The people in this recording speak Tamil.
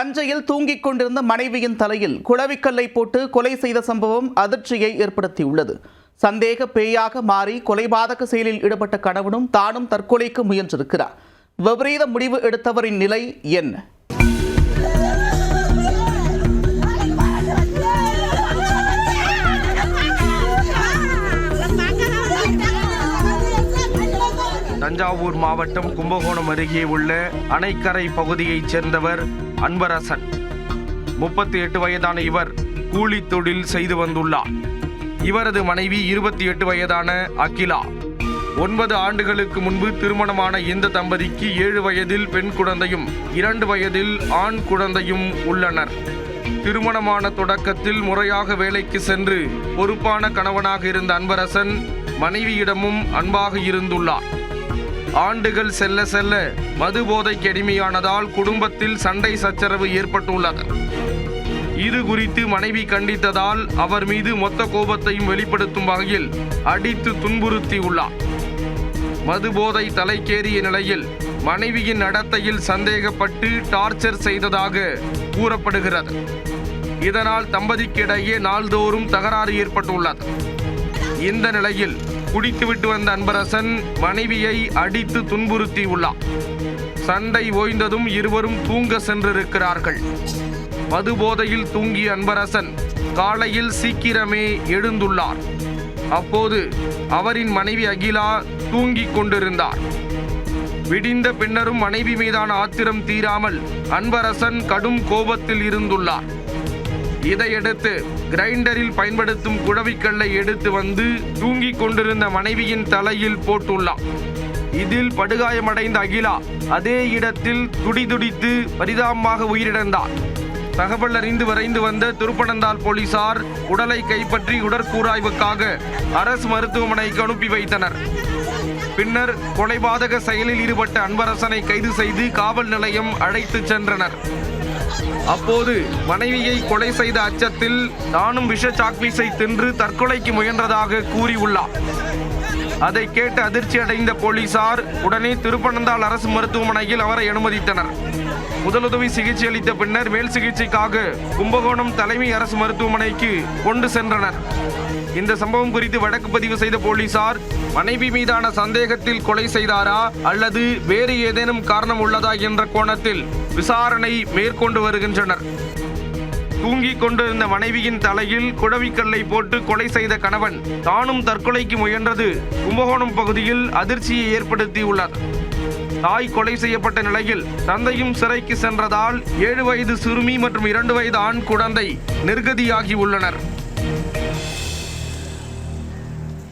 தஞ்சையில் தூங்கிக் கொண்டிருந்த மனைவியின் தலையில் குளவிக்கல்லை போட்டு கொலை செய்த சம்பவம் அதிர்ச்சியை ஏற்படுத்தியுள்ளது. சந்தேக பேயாக மாறி கொலைபாதக செயலில் ஈடுபட்ட கணவனும் தானும் தற்கொலைக்கு முயன்றிருக்கிறார். விபரீத முடிவு எடுத்தவரின் நிலை என்ன? தஞ்சாவூர் மாவட்டம் கும்பகோணம் அருகே உள்ள அணைக்கரை பகுதியைச் சேர்ந்தவர் அன்பரசன். முப்பத்தி எட்டு வயதான இவர் கூலி தொழில் செய்து வந்துள்ளார். இவரது மனைவி இருபத்தி எட்டு வயதான அகிலா. ஒன்பது ஆண்டுகளுக்கு முன்பு திருமணமான இந்த தம்பதிக்கு ஏழு வயதில் பெண் குழந்தையும் இரண்டு வயதில் ஆண் குழந்தையும் உள்ளனர். திருமணமான தொடக்கத்தில் முறையாக வேலைக்கு சென்று பொறுப்பான கணவனாக இருந்த அன்பரசன் மனைவியிடமும் அன்பாக இருந்துள்ளார். ஆண்டுகள் செல்ல செல்ல மது போதைக்கு அடிமையானதால் குடும்பத்தில் சண்டை சச்சரவு ஏற்பட்டுள்ளது. இது குறித்து மனைவி கண்டித்ததால் அவர் மீது மொத்த கோபத்தையும் வெளிப்படுத்தும் வகையில் அடித்து துன்புறுத்தியுள்ளார். மதுபோதை தலைக்கேறிய நிலையில் மனைவியின் நடத்தையில் சந்தேகப்பட்டு டார்ச்சர் செய்ததாக கூறப்படுகிறது. இதனால் தம்பதிக்கிடையே நாள்தோறும் தகராறு ஏற்பட்டுள்ளது. இந்த நிலையில் குடித்துவிட்டு வந்த அன்பரசன் மனைவியை அடித்து துன்புறுத்தியுள்ளார் சண்டை ஓய்ந்ததும் இருவரும் தூங்க சென்றிருக்கிறார்கள். மது போதையில் தூங்கிய அன்பரசன் காலையில் சீக்கிரமே எழுந்துள்ளார். அப்போது அவரின் மனைவி அகிலா தூங்கிக் கொண்டிருந்தார். விடிந்த பின்னரும் மனைவி மீதான ஆத்திரம் தீராமல் அன்பரசன் கடும் கோபத்தில் இருந்துள்ளார். இதையடுத்து கிரைண்டரில் பயன்படுத்தும் குழவிக்கல்லை எடுத்து வந்து தூங்கிக் கொண்டிருந்த மனைவியின் தலையில் போட்டுள்ளார் இதில் படுகாயமடைந்த அகிலா அதே இடத்தில் துடிதுடித்து பரிதாபமாக உயிரிழந்தார். தகவல் அறிந்து விரைந்து வந்த திருப்பனந்தாள் போலீசார் உடலை கைப்பற்றி உடற்கூராய்வுக்காக அரசு மருத்துவமனைக்கு அனுப்பி வைத்தனர். பின்னர் கொலைபாதக செயலில் ஈடுபட்ட அன்பரசனை கைது செய்து காவல் நிலையம் அழைத்துச் சென்றனர். அப்போது மனைவியை கொலை செய்த அச்சத்தில் தானும் விஷ சாக்லீஸை தின்று தற்கொலைக்கு முயன்றதாக கூறியுள்ளார். அதை கேட்டு அதிர்ச்சி அடைந்த போலீசார் உடனே திருப்பனந்தாள் அரசு மருத்துவமனையில் அவரை அனுமதித்தனர். முதலுதவி சிகிச்சை அளித்த பின்னர் மேல் சிகிச்சைக்காக கும்பகோணம் தலைமை அரசு மருத்துவமனைக்கு கொண்டு சென்றனர். இந்த சம்பவம் குறித்து வழக்கு பதிவு செய்த போலீசார் மனைவி மீதான சந்தேகத்தில் கொலை செய்தாரா? அல்லது வேறு ஏதேனும் காரணம் உள்ளதா என்ற கோணத்தில் விசாரணை மேற்கொண்டு வருகின்றனர். தூங்கிக் கொண்டிருந்த மனைவியின் தலையில் குடவிக்கல்லை போட்டு கொலை செய்த கணவன் தானும் தற்கொலைக்கு முயன்றது கும்பகோணம் பகுதியில் அதிர்ச்சியை ஏற்படுத்தியுள்ளார். தாய் கொலை செய்யப்பட்ட நிலையில் தந்தையும் சிறைக்கு சென்றதால் ஏழு வயது சிறுமி மற்றும் இரண்டு வயது ஆண் குழந்தை நிர்கதியாகி உள்ளனர்.